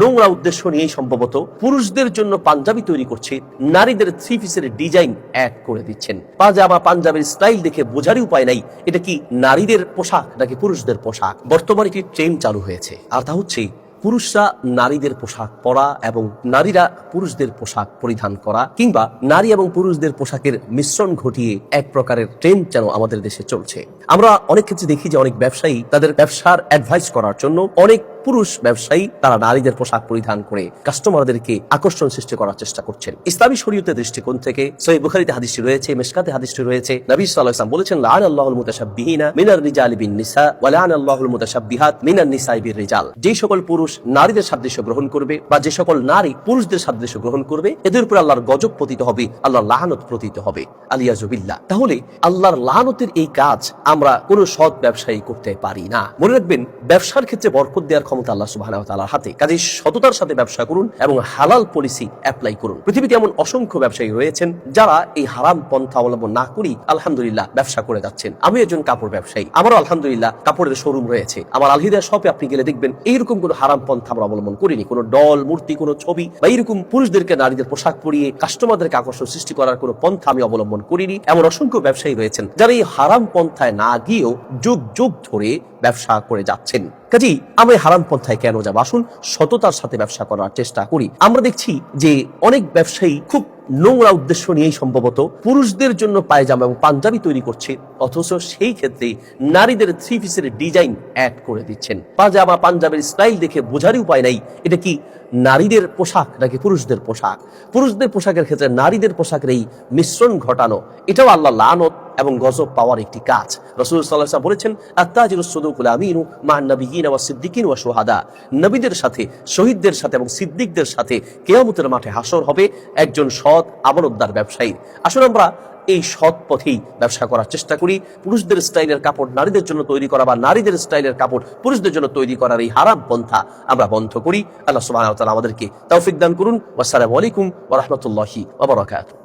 নোংরা উদ্দেশ্য নিয়েই সম্ভবত পুরুষদের জন্য পাঞ্জাবি তৈরি করছে নারীদের থ্রি পিসের ডিজাইন অ্যাড করে দিচ্ছেন। পাজামা, পাঞ্জাবের স্টাইল দেখে বোঝারই উপায় নাই, এটা কি নারীদের পোশাক নাকি পুরুষদের পোশাক? বর্তমানে একটি ট্রেন্ড চালু হয়েছে, আর তা হচ্ছে পুরুষরা নারীদের পোশাক পরা এবং নারীরা পুরুষদের পোশাক পরিধান করা, কিংবা নারী এবং পুরুষদের পোশাকের মিশ্রণ ঘটিয়ে এক প্রকারের ট্রেন্ড যেন আমাদের দেশে চলছে। আমরা অনেক ক্ষেত্রে দেখি যে অনেক ব্যবসায়ী তাদের ব্যবসার অ্যাডভাইস করার জন্য অনেক পুরুষ ব্যবসায়ী তারা নারীদের পোশাক পরিধান করে কাস্টমারদেরকে আকর্ষণ সৃষ্টি করার চেষ্টা করছেন। ইসলামী শরীয়তের দৃষ্টিকোণ থেকে সহি বুখারিতে হাদিসটি রয়েছে, মেশকাতে হাদিসটি রয়েছে। নবী সাল্লাল্লাহু আলাইহি বলেছেন লান আল্লাহুল মুতাশাব্বিহিনা মিনার রিজালি বিন নিসা ওয়া লান আল্লাহুল মুতাশাব্বিহাত মিনান নিসাই বির রিজাল যে সকল পুরুষ নারীদের সাদৃশ্য গ্রহণ করবে বা যে সকল নারী পুরুষদের সাদৃশ্য গ্রহণ করবে, এদের উপর আল্লাহর গজব পতিত হবে, আল্লাহর লাহানত পতিত হবে। আলিয়াজুবিল্লাহ তাহলে আল্লাহর লাহানতের এই কাজ আমরা কোন সৎ ব্যবসায়ী করতে পারি না। মনে রাখবেন, ব্যবসার ক্ষেত্রে বরকত দেওয়ার ক্ষমতা আল্লাহ সুবহানাহু ওয়া তাআলার হাতে। কাজে সততার সাথে ব্যবসা করুন এবং হালাল পলিসি অ্যাপ্লাই করুন। পৃথিবীতে এমন অসংখ্য ব্যবসায়ী রয়েছেন যারা এই হারাম পন্থা অবলম্বন না করেই আলহামদুলিল্লাহ ব্যবসা করে যাচ্ছেন। আমি একজন কাপড় ব্যবসায়ী। আমারও আলহামদুলিল্লাহ কাপড়ের শোরুম রয়েছে। আমার আলহিদা শপে আপনি গেলে দেখবেন এইরকম কোনো হারাম পন্থা আমরা অবলম্বন করিনি। কোনো ডল মূর্তি, কোনো ছবি বা এইরকম পুরুষদেরকে নারীদের পোশাক পরিয়ে কাস্টমারদেরকে আকর্ষণ সৃষ্টি করার কোনো পন্থা আমি অবলম্বন করিনি। এমন অসংখ্য ব্যবসায়ী রয়েছেন যারা এই হারাম পন্থায় না গিয়েও যুগ যুগ ধরে ব্যবসা করে যাচ্ছেন। কাজেই আমরা হারাম পন্থায় কেন যাব? আসুন সততার সাথে ব্যবসা করার চেষ্টা করি। আমরা দেখছি যে অনেক ব্যবসায়ী খুব নোংরা উদ্দেশ্য নিয়েই সম্ভবত পুরুষদের জন্য পায়জামা এবং পাঞ্জাবি তৈরি করছে। অথচ সেই ক্ষেত্রে নারীদের থ্রি পিসের ডিজাইন অ্যাড করে দিচ্ছেন। পাজামা পাঞ্জাবের স্টাইল দেখে বোঝারই উপায় নাই। এটা কি নারীদের পোশাক নাকি পুরুষদের পোশাক? পুরুষদের পোশাকের ক্ষেত্রে নারীদের পোশাকের এই মিশ্রণ ঘটানো, এটাও আল্লাহ লানত। এবং গজব পাওয়ার একটি কাজ। রসুল সাল্লাহ বলেছেন আত্মাজির সদুকুল আমিনু মা নবীন ওয়া সিদ্দিকিন ওয়া সোহাদা নবীদের সাথে, শহীদদের সাথে এবং সিদ্দিকদের সাথে কেয়ামতের মাঠে হাসর হবে একজন সৎ আমানতদার ব্যবসায়ী। আসলে আমরা এই সৎ পথেই ব্যবসা করার চেষ্টা করি। পুরুষদের স্টাইলের কাপড় নারীদের জন্য তৈরি করা বা নারীদের স্টাইলের কাপড় পুরুষদের জন্য তৈরি করার এই হারাম পন্থা আমরা বন্ধ করি। আল্লাহ তাআলা আমাদেরকে তৌফিক দান করুন। আসসালামু আলাইকুম ওয়া রাহমাতুল্লাহি ওয়া বারাকাতুহু।